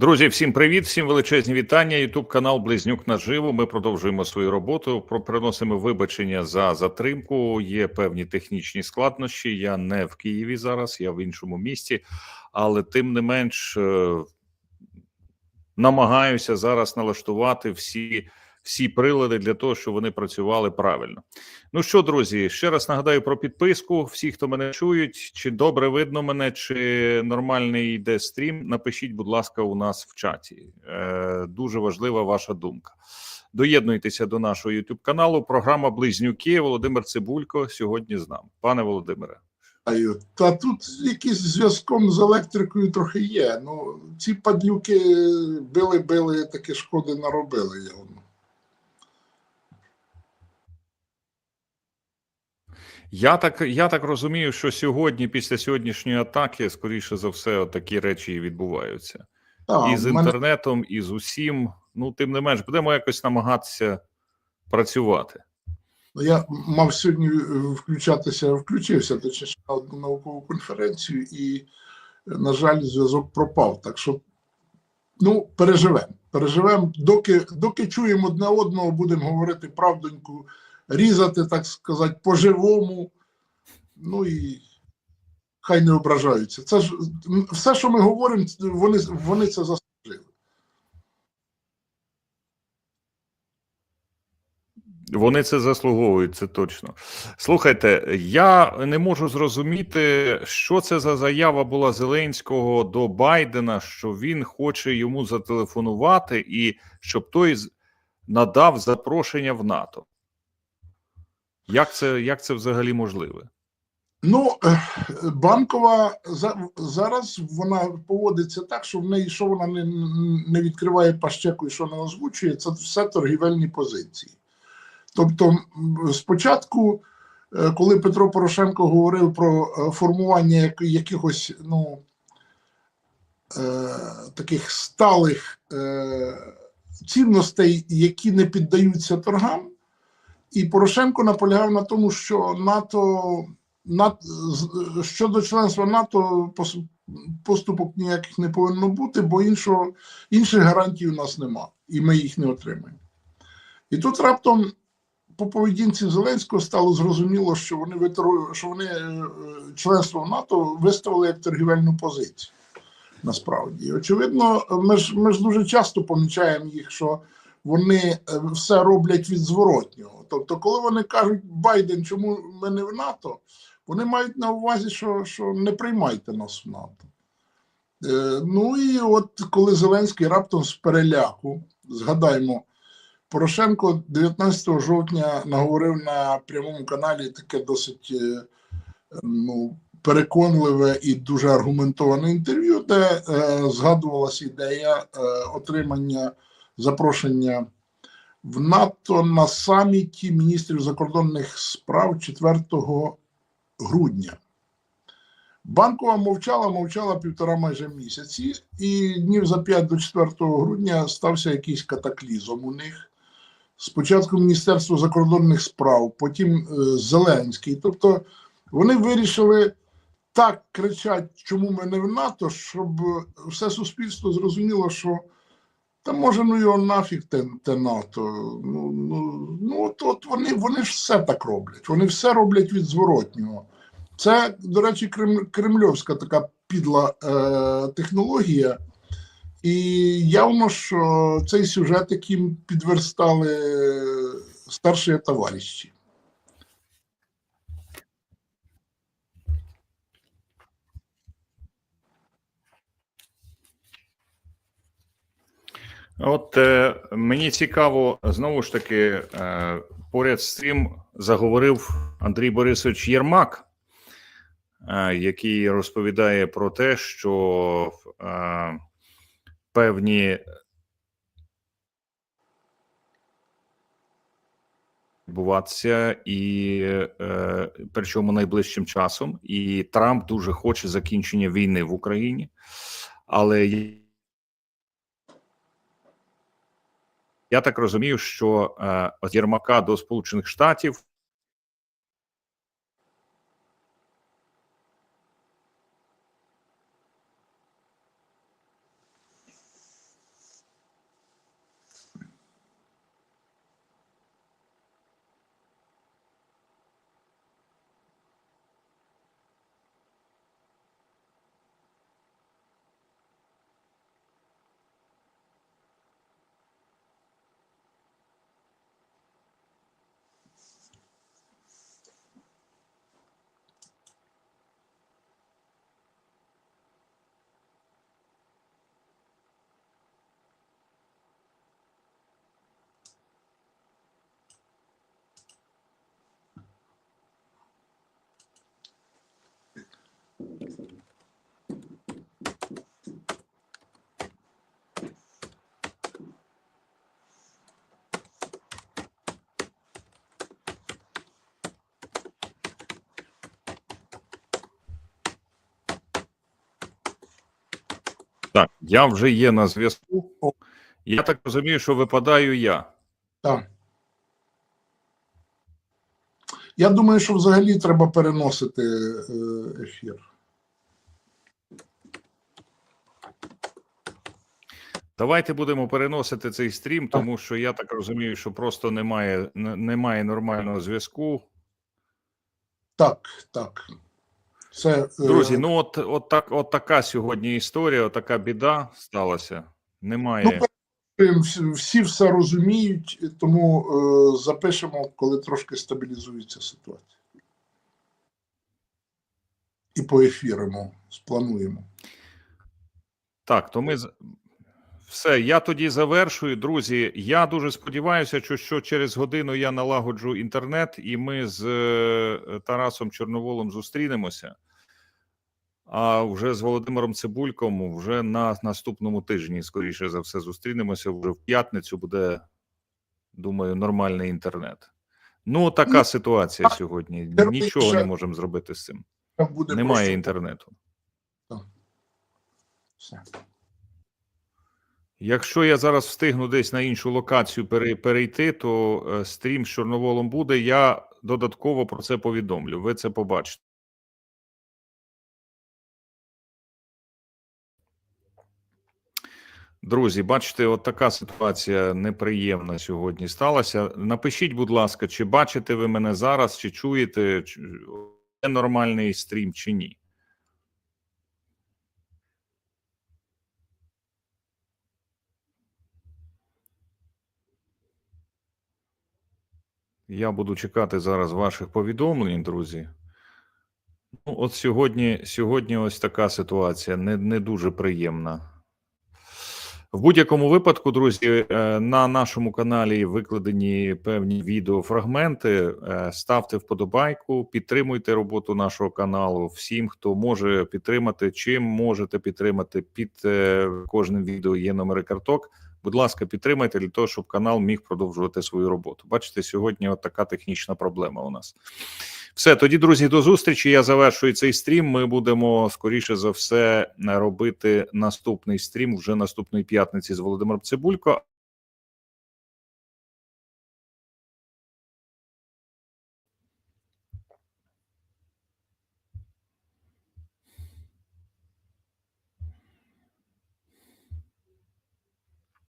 Друзі, всім привіт, всім величезні вітання. Ютуб канал Близнюк наживо. Ми продовжуємо свою роботу. Про приносимо вибачення за затримку. Є певні технічні складнощі. Я не в Києві зараз, я в іншому місті, але тим не менш е, намагаюся зараз налаштувати всі. Всі прилади для того, щоб вони працювали правильно. Ну що, друзі, ще раз нагадаю про підписку. Всі, хто мене чують, чи добре видно мене, чи нормальний йде стрім. Напишіть, будь ласка, у нас в чаті. Е, Дуже важлива ваша думка. Доєднуйтеся до нашого youtube каналу. Програма Близнюки. Володимир Цибулько сьогодні з нами. Пане Володимире. Та тут якийсь зв'язком з електрикою трохи є. Ну, ці падлюки били-били, таке шкоди наробили його. Я так я так розумію, що сьогодні, після сьогоднішньої атаки, скоріше за все, такі речі і відбуваються. Та, і з в мене- інтернетом, і з усім. Ну, тим не менш, будемо якось намагатися працювати. Я мав сьогодні е, включатися, включився точніше на одну наукову конференцію, і, на жаль, зв'язок пропав. Так що, ну, переживемо. Переживемо, доки, доки чуємо одне одного, будемо говорити правдоньку, різати, так сказати, по-живому. Ну і хай не ображаються. Це ж все, що ми говоримо, вони, вони це заслужили. Вони це заслуговують, це точно. Слухайте, я не можу зрозуміти, що це за заява була Зеленського до Байдена, що він хоче йому зателефонувати і щоб той надав запрошення в НАТО. Як це, як це взагалі можливе? Ну, е, банкова зараз вона поводиться так, що в неї що вона не, не відкриває пащеку і що не озвучує, це все торгівельні позиції. Тобто, спочатку, е, коли Петро Порошенко говорив про е, формування якихось ну, таких сталих цінностей, які не піддаються торгам, і Порошенко наполягав на тому, що НАТО. На- з- щодо членства НАТО поступок ніяких не повинно бути, бо іншого, інших гарантій у нас нема, і ми їх не отримаємо. І тут раптом по поведінці Зеленського стало зрозуміло, що вони виторгу- що вони е, членство в НАТО виставили як торгівельну позицію. Насправді, очевидно, ми ж ми ж дуже часто помічаємо їх, що вони е, все роблять від зворотнього. Тобто, коли вони кажуть Байден, чому ми не в НАТО, вони мають на увазі, що, що не приймайте нас в НАТО. Е, ну і от коли Зеленський раптом з переляку, згадаємо, Порошенко 19 жовтня наговорив на прямому каналі таке досить е, ну, переконливе і дуже аргументоване інтерв'ю, де е, згадувалася ідея е, отримання запрошення в НАТО на саміті міністрів закордонних справ 4 грудня. Банкова мовчала, мовчала півтора майже місяці, і днів за 5 до 4 грудня стався якийсь катаклізм у них. Спочатку Міністерство закордонних справ, потім е, Зеленський. Тобто вони вирішили так кричати, чому ми не в НАТО, щоб все суспільство зрозуміло, що та може ну його нафіг те, те НАТО. Ну, ну, ну от, от вони, вони ж все так роблять. Вони все роблять від зворотнього. Це, до речі, крем, кремльовська така підла е, технологія. І явно, що цей сюжет, яким підверстали старші товариші. От е, мені цікаво, знову ж таки, е, поряд з цим заговорив Андрій Борисович Єрмак, е, який розповідає про те, що е, певні відбуватися, і е, причому найближчим часом, і Трамп дуже хоче закінчення війни в Україні, але Я так розумію, що е, от Єрмака до Сполучених Штатів Так, я вже є на зв'язку. Я так розумію, що випадаю я. Так. Я думаю, що взагалі треба переносити е, ефір. Давайте будемо переносити цей стрім, тому що я так розумію, що просто немає, немає нормального зв'язку. Так, так. Це, е, Друзі, ну от, от, так, от така сьогодні історія, от така біда сталася. Немає. Ну, всі, все розуміють, тому е, запишемо, коли трошки стабілізується ситуація. І поефіримо, сплануємо. Так, то ми все. Я тоді завершую. Друзі. Я дуже сподіваюся, що, що через годину я налагоджу інтернет, і ми з е, Тарасом Чорноволом зустрінемося. А вже з Володимиром Цибульком вже на наступному тижні, скоріше за все, зустрінемося. Вже в п'ятницю буде, думаю, нормальний інтернет. Ну, така Ну, ситуація сьогодні. Нічого не можемо зробити з цим. Немає просто інтернету. все. Якщо я зараз встигну десь на іншу локацію перейти, то е, стрім з Чорноволом буде. Я додатково про це повідомлю. Ви це побачите. Друзі, бачите, от така ситуація неприємна сьогодні сталася. Напишіть, будь ласка, чи бачите ви мене зараз, чи чуєте чи, е, нормальний стрім, чи ні. Я буду чекати зараз ваших повідомлень, друзі. Ну, от сьогодні, сьогодні ось така ситуація, не, не дуже приємна. В будь-якому випадку, друзі, е, на нашому каналі викладені певні відеофрагменти. Е, Ставте вподобайку, підтримуйте роботу нашого каналу. Всім, хто може підтримати, чим можете підтримати під е, кожним відео є номери карток. Будь ласка, підтримайте для того, щоб канал міг продовжувати свою роботу. Бачите, сьогодні от така технічна проблема у нас. Все, тоді, друзі, до зустрічі. Я завершую цей стрім. Ми будемо скоріше за все робити наступний стрім вже наступної п'ятниці з Володимиром Цибулько.